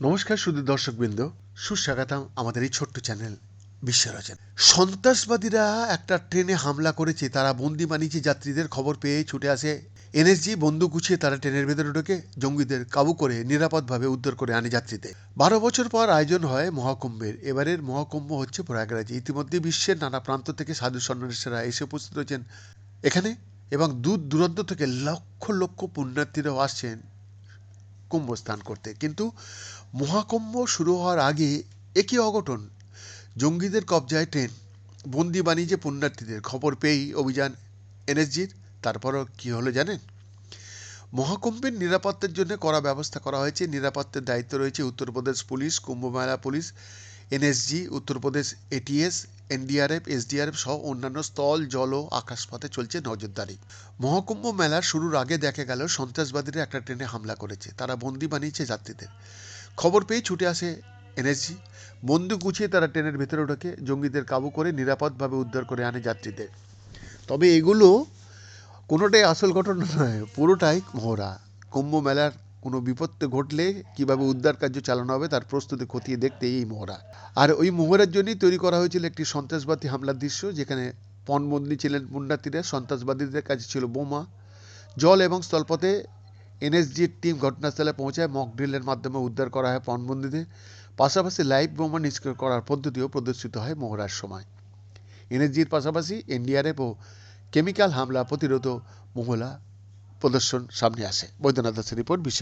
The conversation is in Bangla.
নমস্কার শুধু দর্শকবৃন্দ, সুস্বাগতম আমাদের এই ছোট্ট চ্যানেল বিশ্বরচন। সন্ত্রাসবাদীরা একটা ট্রেনে হামলা করেছে, তারা বন্দি বানিয়েছে, যাত্রীদের খবর পেয়ে ছুটে আসে। এনএসজি বন্দুক গুছিয়ে তারা ট্রেনের ভেতরে ঢুকে, জঙ্গিদের কাবু করে নিরাপদভাবে উদ্ধার করে আনে যাত্রীদের। বারো বছর পর আয়োজন হয় মহাকুম্ভের। এবারের মহাকুম্ভ হচ্ছে প্রয়াগরাজে। ইতিমধ্যে বিশ্বের নানা প্রান্ত থেকে সাধু সন্ন্যাসীরা এসে উপস্থিত হয়েছেন। এখানে এবং দূর দূরান্ত থেকে লক্ষ লক্ষ পুণ্যার্থীরাও আসছেন কুম্ভ স্নান করতে। কিন্তু মহাকুম্ভ শুরু হওয়ার আগে একই অঘটন। জঙ্গিদের কবজায় ট্রেন, বন্দি বাণিজ্যে পুণ্যার্থীদের খবর পেয়েই অভিযান এনএসজির। তারপরও কি হলো জানেন? মহাকুম্ভের নিরাপত্তার জন্য করা ব্যবস্থা করা হয়েছে। নিরাপত্তার দায়িত্ব রয়েছে Uttar Pradesh police Kumbh Mela police NSG Uttar Pradesh ATS NDRF SDRF সহ অন্যান্য স্থল, জল ও আকাশপথে চলছে নজরদারি। মহাকুম্ভ মেলার শুরুর আগে দেখা গেল, সন্ত্রাসবাদীরা একটা ট্রেনে হামলা করেছে। তারা বন্দি বানিয়েছে যাত্রীদের। খবর পেয়ে ছুটে আসে এনএসজি বন্দুক গুছিয়ে তারা ট্রেনের ভেতরে ঢোকে, জঙ্গিদের কাবু করে নিরাপদভাবে উদ্ধার করে আনে যাত্রীদের। তবে এগুলো কোনোটাই আসল ঘটনা নয়, পুরোটাই মহড়া কুম্ভ মেলার কোনো বিপত্তি ঘটলে কীভাবে উদ্ধার কার্য চালানো হবে তার প্রস্তুতি খতিয়ে দেখতে এই মোহরা। আর ওই মহড়ার জন্যই তৈরি করা হয়েছিল একটি সন্ত্রাসবাদী হামলার দৃশ্য, যেখানে পণবন্দি ছিলেন পুণ্যার্থীরা সন্ত্রাসবাদীদের কাছে ছিল বোমা, জল এবং স্থলপথে এনএসজির টিম ঘটনাস্থলে পৌঁছায়, মক ড্রিলের মাধ্যমে উদ্ধার করা হয় পণবন্দীদের। পাশাপাশি লাইভ বোমা নিষ্ক্রিয় করার পদ্ধতিও প্রদর্শিত হয় মোহরার সময়। এনএসজির পাশাপাশি এনডিআরএফ ও কেমিক্যাল হামলা প্রতিরোধ মহলা প্রদর্শন সামনে আসে। বৈদ্যনাথ দাসের রিপোর্ট বিশ্ব